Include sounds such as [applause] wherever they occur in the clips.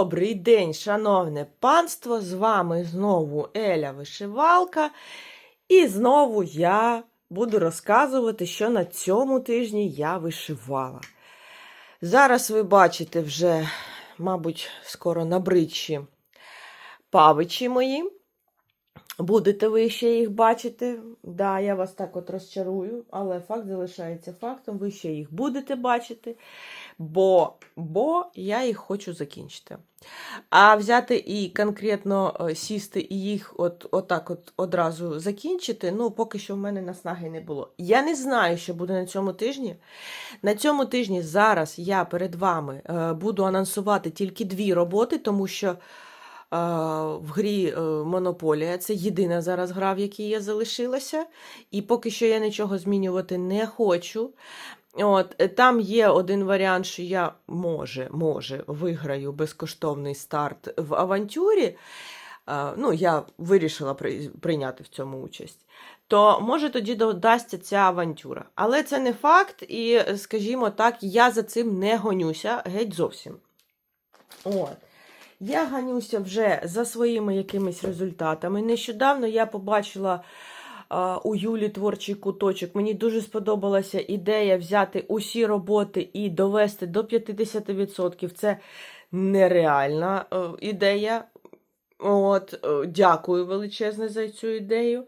Добрий день, шановне панство! З вами знову Еля Вишивалка. І знову я буду розказувати, що на цьому тижні я вишивала. Зараз ви бачите вже, мабуть, скоро набридші павичі мої. Будете ви ще їх бачити. Да, я вас так от розчарую, але факт залишається фактом. Ви ще їх будете бачити, бо, бо я їх хочу закінчити. А взяти і конкретно е, сісти і їх от, отак от одразу закінчити, ну, поки що в мене наснаги не було. Я не знаю, що буде на цьому тижні. На цьому тижні зараз я перед вами е, буду анонсувати тільки дві роботи, тому що. Е, в грі Монополія. Це єдина зараз гра, в якій я залишилася. І поки що я нічого змінювати не хочу. От, е, Там є один варіант, що я може, може виграю безкоштовний старт в авантюрі. Ну, я вирішила прийняти в цьому участь. То може тоді додасться ця авантюра. Але це не факт, і, скажімо так, я за цим не гонюся геть зовсім. От. Я ганюся вже за своїми якимись результатами. Нещодавно я побачила у Юлі творчий куточок. Мені дуже сподобалася ідея взяти усі роботи і довести до 50%. Це нереальна е, ідея. От, е, дякую величезне за цю ідею.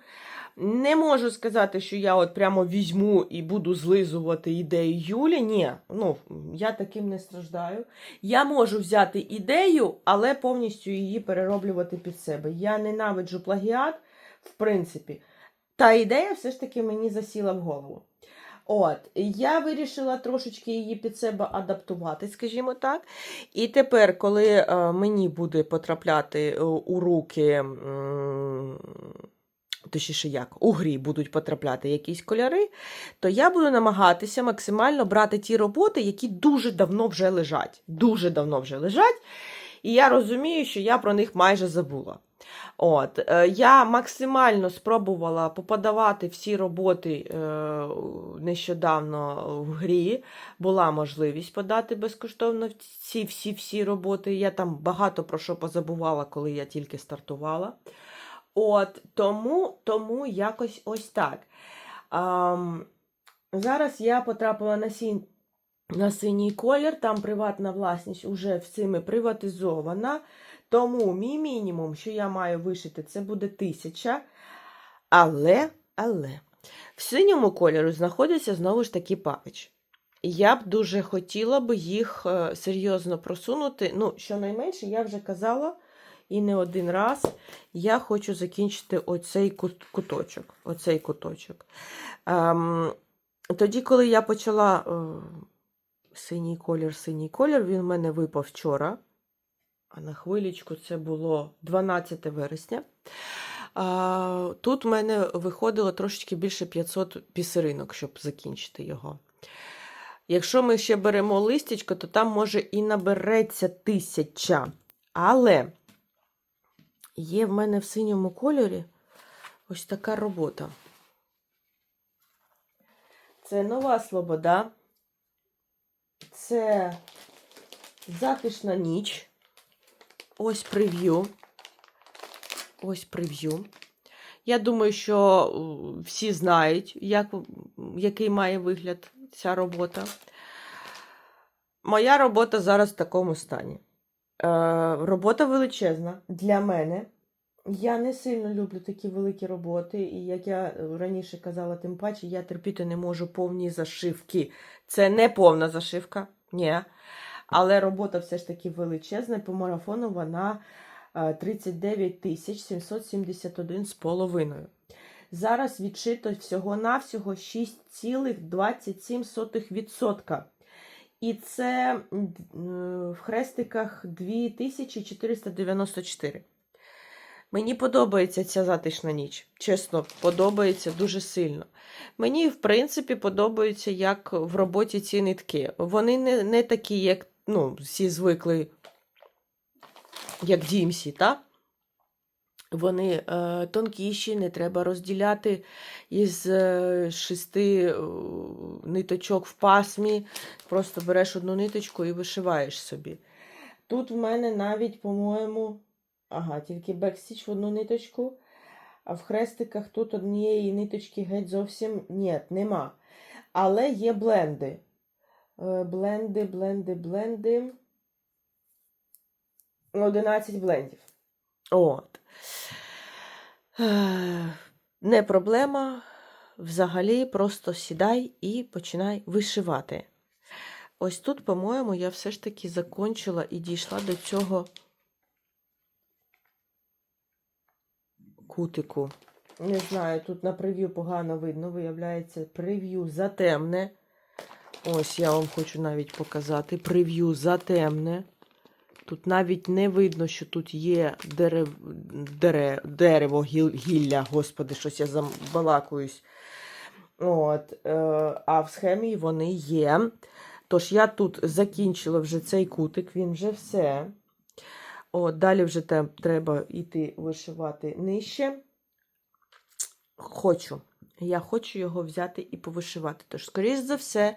Не можу сказати, що я от прямо візьму і буду злизувати ідею Юлі. Ні, ну я таким не страждаю. Я можу взяти ідею, але повністю її перероблювати під себе. Я ненавиджу плагіат, в принципі. Та ідея все ж таки мені засіла в голову. От, я вирішила трошечки її під себе адаптувати, скажімо так. І тепер, коли е, мені буде потрапляти е, у руки. Точніше, як у грі будуть потрапляти якісь кольори, то я буду намагатися максимально брати ті роботи, які дуже давно вже лежать. Дуже давно вже лежать. І я розумію, що я про них майже забула. От, е, я максимально спробувала поподавати всі роботи е, нещодавно в грі. Була можливість подати безкоштовно ці всі-всі роботи. Я там багато про що позабувала, коли я тільки стартувала. От, тому, тому якось ось так. Ам, зараз я потрапила на, сін, на синій колір, там приватна власність вже всіми приватизована. Тому мій мінімум, що я маю вишити, це буде тисяча. Але, але, в синьому кольору знаходяться знову ж таки павич. Я б дуже хотіла би їх е, серйозно просунути. Ну, щонайменше, я вже казала, і не один раз я хочу закінчити оцей куточок. Оцей куточок. Ем, тоді, коли я почала е, синій колір, синій колір, він в мене випав вчора. А на хвилічку це було 12 вересня. А, тут в мене виходило трошечки більше 500 пісеринок, щоб закінчити його. Якщо ми ще беремо листячко, то там може і набереться тисяча. Але є в мене в синьому кольорі ось така робота. Це нова слобода. Це затишна ніч. Ось прев'ю. Ось прев'ю. Я думаю, що е, всі знають, як, який має вигляд ця робота. Моя робота зараз в такому стані. Е, робота величезна для мене. Я не сильно люблю такі великі роботи, і як я раніше казала, тим паче, я терпіти не можу повні зашивки. Це не повна зашивка, ні. Але робота все ж таки величезна. По марафону вона е, 39 тисяч 771 з половиною. Зараз відшито всього-навсього 6,27%. І це в хрестиках 2494. Мені подобається ця затишна ніч. Чесно, подобається дуже сильно. Мені, в принципі, подобаються як в роботі ці нитки. Вони не, не такі, як ну, всі звикли, як DMC, так? Вони е, тонкіші, не треба розділяти із е, шести е, ниточок в пасмі. Просто береш одну ниточку і вишиваєш собі. Тут в мене навіть, по-моєму, ага, тільки бекстіч в одну ниточку, а в хрестиках тут однієї ниточки геть зовсім ні, нема. Але є бленди. Е, Бленди, бленди, бленди. 11 блендів. От. Е, Не проблема. Взагалі, просто сідай і починай вишивати. Ось тут, по-моєму, я все ж таки закончила і дійшла до цього кутику. Не знаю, тут на прев'ю погано видно, виявляється, прев'ю затемне. Ось я вам хочу навіть показати. Прев'ю затемне. Тут навіть не видно, що тут є дерев... дере... дерево, гіл... гілля, господи, щось я забалакуюсь. От, е, а в схемі вони є. Тож я тут закінчила вже цей кутик, він вже все. От, далі вже те, треба йти вишивати нижче. Хочу. Я хочу його взяти і повишивати. Тож, скоріш за все,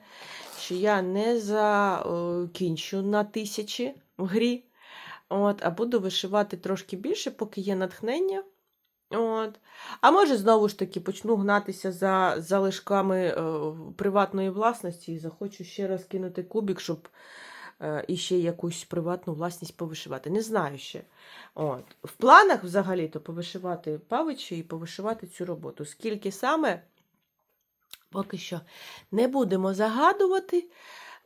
що я не закінчу на тисячі в грі. От, а буду вишивати трошки більше, поки є натхнення. От. А може, знову ж таки, почну гнатися за залишками е, приватної власності і захочу ще раз кинути кубик, щоб е, іще якусь приватну власність повишивати. Не знаю ще. От. В планах взагалі-то повишивати павичі і повишивати цю роботу. Скільки саме, поки що не будемо загадувати.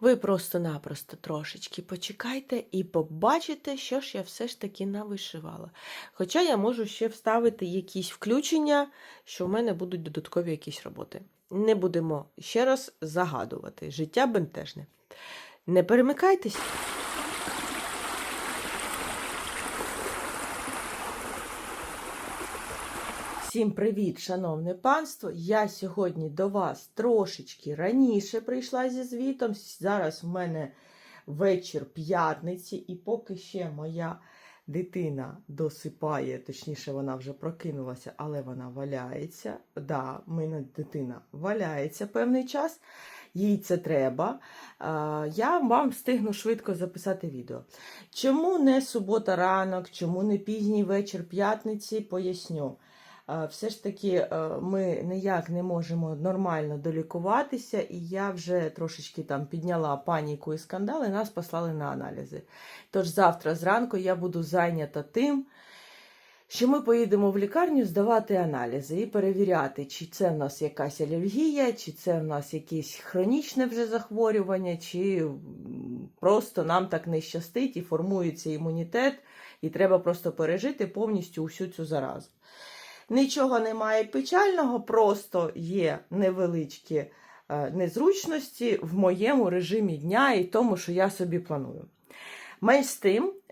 Ви просто-напросто трошечки почекайте і побачите, що ж я все ж таки навишивала. Хоча я можу ще вставити якісь включення, що в мене будуть додаткові якісь роботи. Не будемо ще раз загадувати. Життя бентежне. Не перемикайтесь. Всім привіт, шановне панство! Я сьогодні до вас трошечки раніше прийшла зі звітом. Зараз в мене вечір п'ятниці, і поки ще моя дитина досипає, точніше, вона вже прокинулася, але вона валяється. Да, мене дитина валяється певний час. Їй це треба. Я вам встигну швидко записати відео. Чому не субота ранок, чому не пізній вечір п'ятниці, поясню. Все ж таки ми ніяк не можемо нормально долікуватися, і я вже трошечки там підняла паніку і скандал, і нас послали на аналізи. Тож завтра зранку я буду зайнята тим, що ми поїдемо в лікарню здавати аналізи і перевіряти, чи це в нас якась алергія, чи це в нас якесь хронічне вже захворювання, чи просто нам так не щастить і формується імунітет, і треба просто пережити повністю усю цю заразу. Нічого немає печального, просто є невеличкі е, незручності в моєму режимі дня і тому, що я собі планую. Менш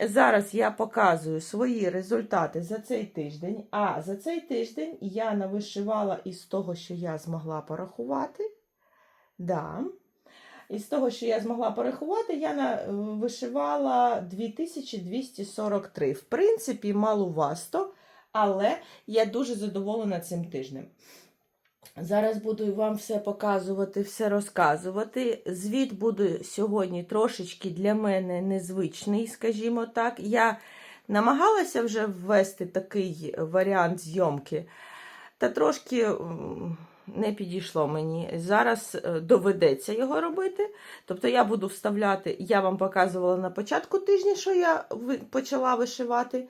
зараз я показую свої результати за цей тиждень. А за цей тиждень я навишивала із того, що я змогла порахувати. Да. Із того, що я змогла порахувати, я е, вишивала 2243. В принципі, малувасто, але я дуже задоволена цим тижнем. Зараз буду вам все показувати, все розказувати. Звіт буде сьогодні трошечки для мене незвичний, скажімо так. Я намагалася вже ввести такий варіант зйомки, та трошки не підійшло мені. Зараз е, доведеться його робити. Тобто я буду вставляти, я вам показувала на початку тижня, що я почала вишивати.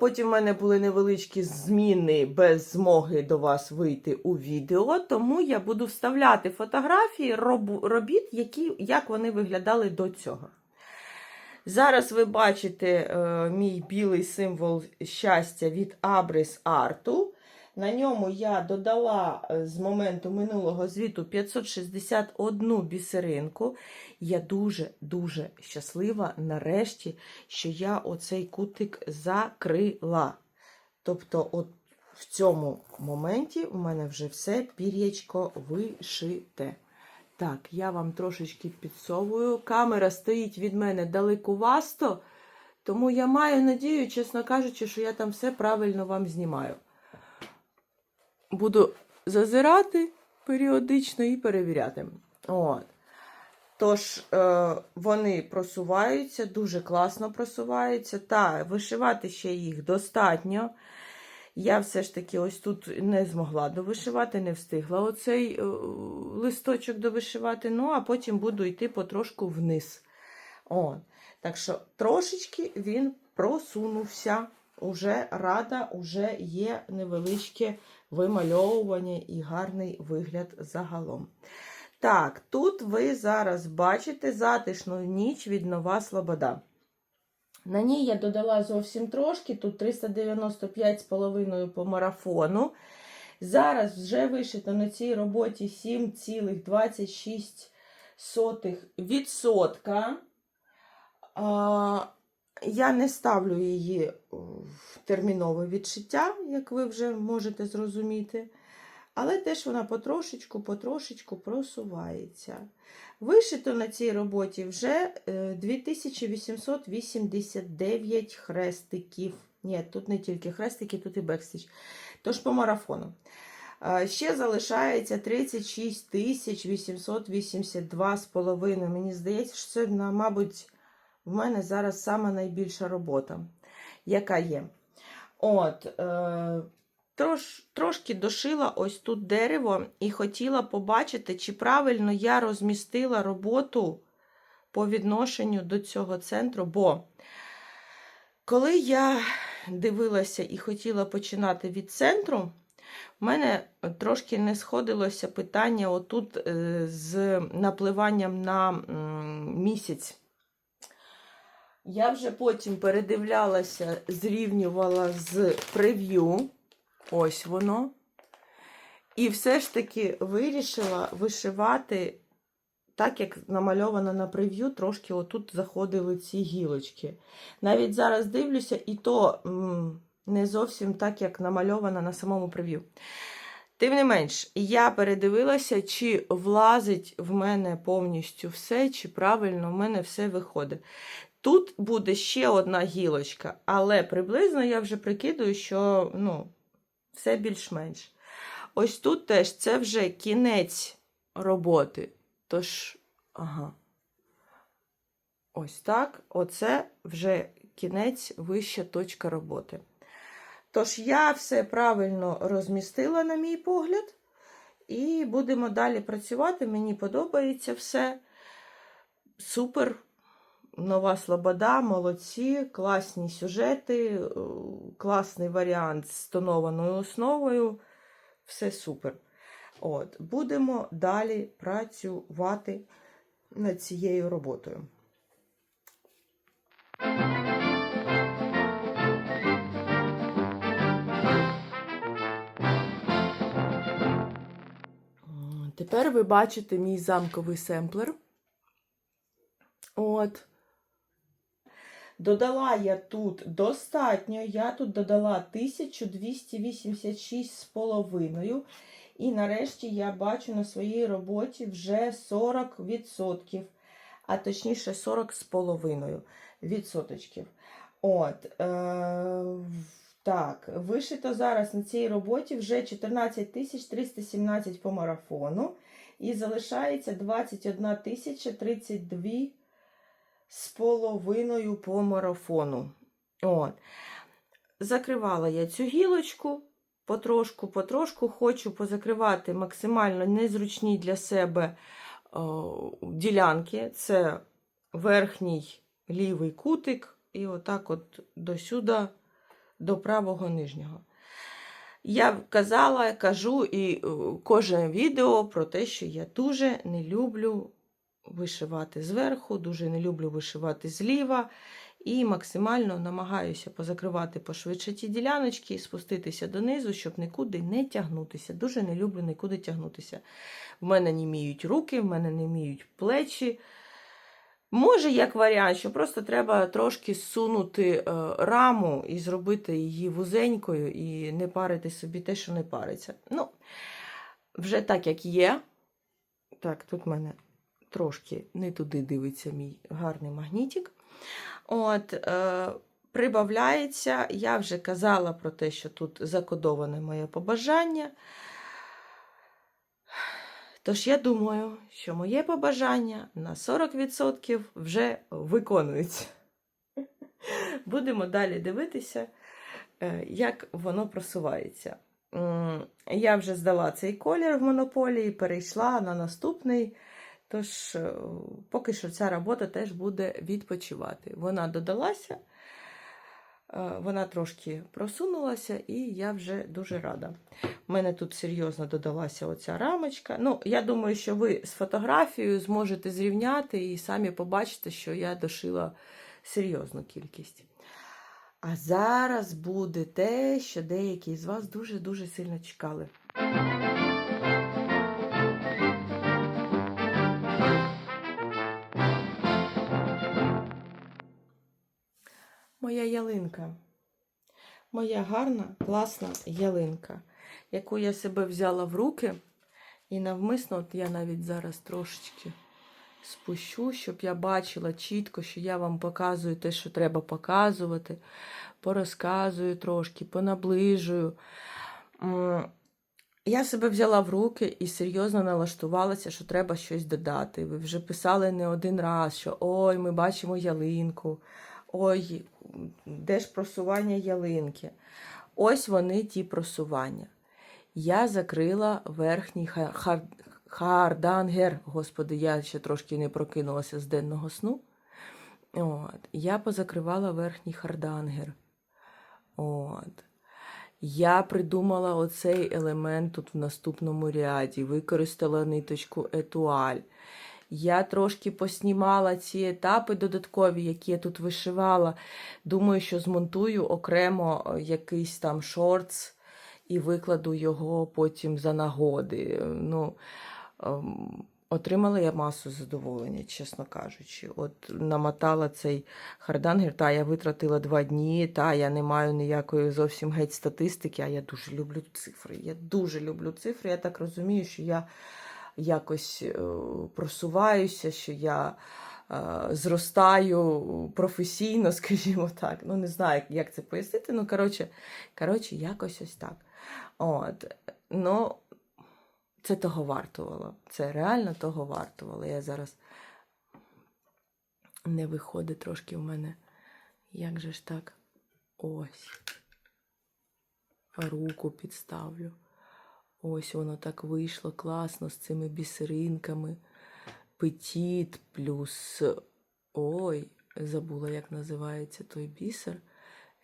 Потім в мене були невеличкі зміни без змоги до вас вийти у відео, тому я буду вставляти фотографії робіт, які, як вони виглядали до цього. Зараз ви бачите е, мій білий символ щастя від Abris Арту. На ньому я додала е, з моменту минулого звіту 561 бісеринку. Я дуже-дуже щаслива нарешті, що я оцей кутик закрила. Тобто, от в цьому моменті у мене вже все пір'ячко вишите. Так, я вам трошечки підсовую. Камера стоїть від мене далекувасто, тому я маю надію, чесно кажучи, що я там все правильно вам знімаю. Буду зазирати періодично і перевіряти. От. Тож е, вони просуваються, дуже класно просуваються. Та вишивати ще їх достатньо. Я все ж таки ось тут не змогла довишивати, не встигла оцей е, листочок довишивати. Ну, а потім буду йти потрошку вниз. О, так що трошечки він просунувся. Уже рада, уже є невеличке вимальовування і гарний вигляд загалом. Так, тут ви зараз бачите затишну ніч від Нова Слобода. На ній я додала зовсім трошки, тут 395,5 по марафону. Зараз вже вишито на цій роботі 7,26%. Я не ставлю її в термінове відшиття, як ви вже можете зрозуміти. Але теж вона потрошечку, потрошечку просувається. Вишито на цій роботі вже е, 2889 хрестиків. Ні, тут не тільки хрестики, тут і бекстіч. Тож по марафону. Е, Ще залишається 36 882 з половиною. Мені здається, що це, мабуть, в мене зараз сама найбільша робота, яка є. От, е, трош, трошки дошила ось тут дерево і хотіла побачити, чи правильно я розмістила роботу по відношенню до цього центру. Бо коли я дивилася і хотіла починати від центру, в мене трошки не сходилося питання отут е, з напливанням на місяць. Я вже потім передивлялася, зрівнювала з прев'ю. Ось воно. І все ж таки вирішила вишивати, так як намальовано на прев'ю, трошки отут заходили ці гілочки. Навіть зараз дивлюся, і то м, не зовсім так, як намальовано на самому прев'ю. Тим не менш, я передивилася, чи влазить в мене повністю все, чи правильно в мене все виходить. Тут буде ще одна гілочка, але приблизно я вже прикидую, що ну, все більш-менш. Ось тут теж це вже кінець роботи. Тож, ага. Ось так. Оце вже кінець, вища точка роботи. Тож, я все правильно розмістила, на мій погляд, і будемо далі працювати. Мені подобається все. Супер. Нова Слобода, молодці, класні сюжети, е, класний варіант з тонованою основою. Все супер. От, Будемо далі працювати над цією роботою. Тепер ви бачите мій замковий семплер. От. Додала я тут достатньо, я тут додала 1286 з половиною. І нарешті я бачу на своїй роботі вже 40%, а точніше 40 з половиною відсоточків. От, е, так, вишито зараз на цій роботі вже 14 317 по марафону. І залишається 21 032 з половиною по марафону. От. Закривала я цю гілочку потрошку, потрошку хочу позакривати максимально незручні для себе о, ділянки. Це верхній лівий кутик, і отак от до сюди, до правого нижнього. Я казала, кажу і кожне відео про те, що я дуже не люблю вишивати зверху, дуже не люблю вишивати зліва. І максимально намагаюся позакривати пошвидше ті діляночки і спуститися донизу, щоб нікуди не тягнутися. Дуже не люблю нікуди тягнутися. В мене не міють руки, в мене не міють плечі. Може, як варіант, що просто треба трошки зсунути е, раму і зробити її вузенькою, і не парити собі те, що не париться. Ну, вже так, як є. Так, тут в мене трошки не туди дивиться мій гарний магнітик. От, е, Прибавляється, я вже казала про те, що тут закодоване моє побажання. Тож я думаю, що моє побажання на 40% вже виконується. Будемо далі дивитися, е, як воно просувається. Я вже здала цей колір в монополії, перейшла на наступний. Тож, е, поки що ця робота теж буде відпочивати. Вона додалася, е, вона трошки просунулася, і я вже дуже рада. У мене тут серйозно додалася оця рамочка. Ну, я думаю, що ви з фотографією зможете зрівняти і самі побачите, що я дошила серйозну кількість. А зараз буде те, що деякі з вас дуже-дуже сильно чекали. Моя ялинка. Моя гарна, класна ялинка, яку я себе взяла в руки. І навмисно, от я навіть зараз трошечки спущу, щоб я бачила чітко, що я вам показую те, що треба показувати, порозказую трошки, понаближую. Я себе взяла в руки і серйозно налаштувалася, що треба щось додати. Ви вже писали не один раз, що ой, ми бачимо ялинку, ой, де ж просування ялинки. Ось вони ті просування. Я закрила верхній хар- хардангер. Господи, я ще трошки не прокинулася з денного сну. От. Я позакривала верхній хардангер. От. Я придумала оцей елемент тут в наступному ряді, використала ниточку етуаль. Я трошки поснімала ці етапи додаткові, які я тут вишивала. Думаю, що змонтую окремо е, якийсь там шортс і викладу його потім за нагоди. Ну, ем, отримала я масу задоволення, чесно кажучи. От намотала цей хардангер, та я витратила два дні, та я не маю ніякої зовсім геть статистики, а я дуже люблю цифри. Я дуже люблю цифри. Я так розумію, що я якось е, просуваюся, що я е, зростаю професійно, [laughs] скажімо так. Ну, не знаю, як це пояснити. Ну, коротше, коротше, якось ось так. От. Ну, це того вартувало. Це реально того вартувало. Я зараз не виходить трошки в мене. Як же ж так? Ось. Руку підставлю. Ось воно так вийшло класно з цими бісеринками. Петіт плюс. Ой, забула, як називається той бісер.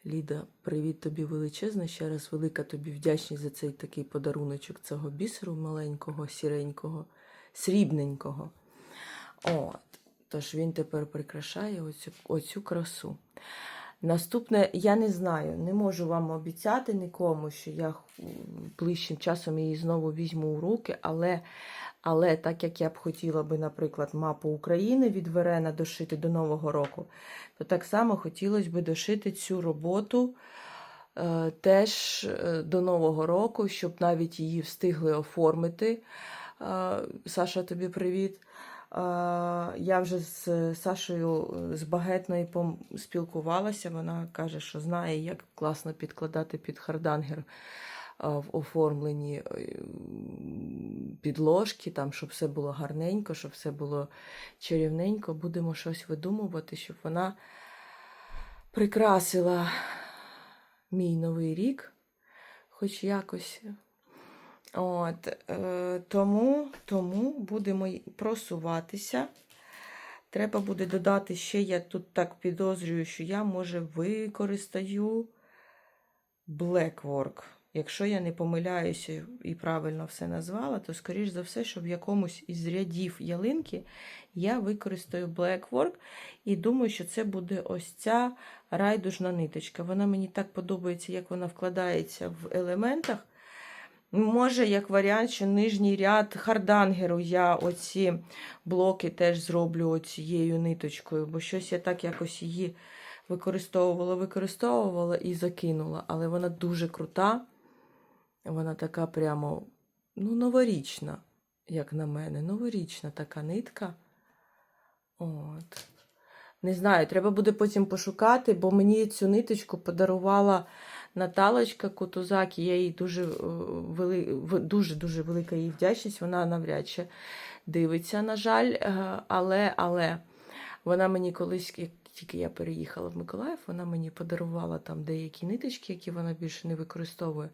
Ліда, привіт тобі величезно. Ще раз велика тобі вдячність за цей такий подаруночок цього бісеру маленького, сіренького, срібненького. От. Тож він тепер прикрашає оцю, оцю красу. Наступне, я не знаю, не можу вам обіцяти нікому, що я ближчим часом її знову візьму у руки, але, але так як я б хотіла би, наприклад, мапу України від Верена дошити до Нового року, то так само хотілося б дошити цю роботу е, теж е, до Нового року, щоб навіть її встигли оформити. Е, Саша, тобі привіт. Я вже з Сашою е, з Багетної спілкувалася. Вона каже, що знає, як класно підкладати під хардангер в оформленні е, підложки, там, щоб все було гарненько, щоб все було чарівненько. Будемо щось видумувати, щоб вона прикрасила мій новий рік, хоч якось. От, е, тому, тому будемо просуватися. Треба буде додати ще, я тут так підозрюю, що я, може, використаю Blackwork. Якщо я не помиляюся і правильно все назвала, то, скоріш за все, що в якомусь із рядів ялинки я використаю Blackwork. І думаю, що це буде ось ця райдужна ниточка. Вона мені так подобається, як вона вкладається в елементах. Може, як варіант, що нижній ряд хардангеру я оці блоки теж зроблю оцією ниточкою, бо щось я так якось її використовувала, використовувала і закинула. Але вона дуже крута. Вона така прямо ну, новорічна, як на мене. Новорічна така нитка. От. Не знаю, треба буде потім пошукати, бо мені цю ниточку подарувала Наталочка Кутузакі, я їй дуже, е, вели... дуже, дуже велика їй вдячність. Вона навряд чи дивиться, на жаль, е, але, але вона мені колись, як тільки я переїхала в Миколаїв, вона мені подарувала там деякі ниточки, які вона більше не використовує.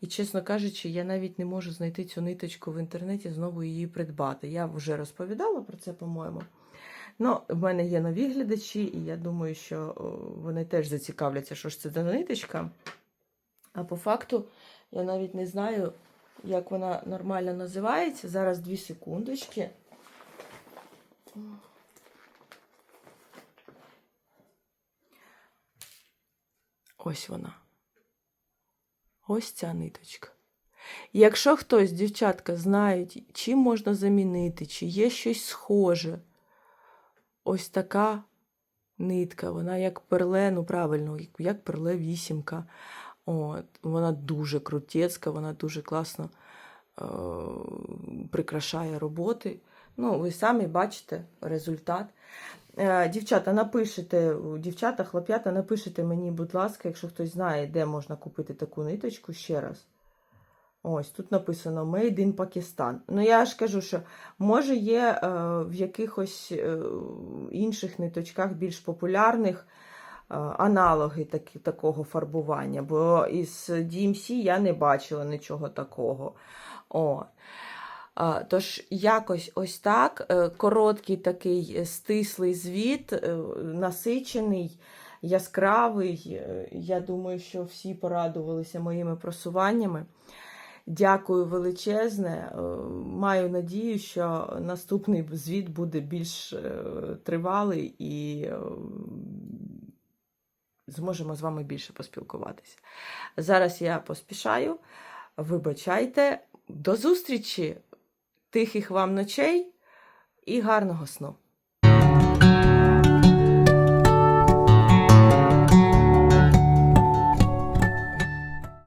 І, чесно кажучи, я навіть не можу знайти цю ниточку в інтернеті, знову її придбати. Я вже розповідала про це, по-моєму. Ну, в мене є нові глядачі, і я думаю, що вони теж зацікавляться, що ж це за ниточка. А по факту я навіть не знаю, як вона нормально називається. Зараз дві секундочки. Ось вона. Ось ця ниточка. Якщо хтось, дівчатка, знають, чим можна замінити, чи є щось схоже, ось така нитка, вона як перле, ну правильно, як- перле вісімка. От, вона дуже крутецька, вона дуже класно е- прикрашає роботи. Ну, ви самі бачите результат. Е, Дівчата, напишите, дівчата, хлоп'ята, напишите мені, будь ласка, якщо хтось знає, де можна купити таку ниточку ще раз. Ось тут написано Made in Pakistan. Ну, я ж кажу, що може є е, в якихось е, інших ниточках більш популярних е, аналоги такі, такого фарбування, бо із DMC я не бачила нічого такого. О. Тож, якось ось так. Короткий такий стислий звіт, насичений, яскравий. Я думаю, що всі порадувалися моїми просуваннями. Дякую величезне. Е, Маю надію, що наступний звіт буде більш е, тривалий і е, зможемо з вами більше поспілкуватися. Зараз я поспішаю. Вибачайте, до зустрічі! Тихих вам ночей і гарного сну!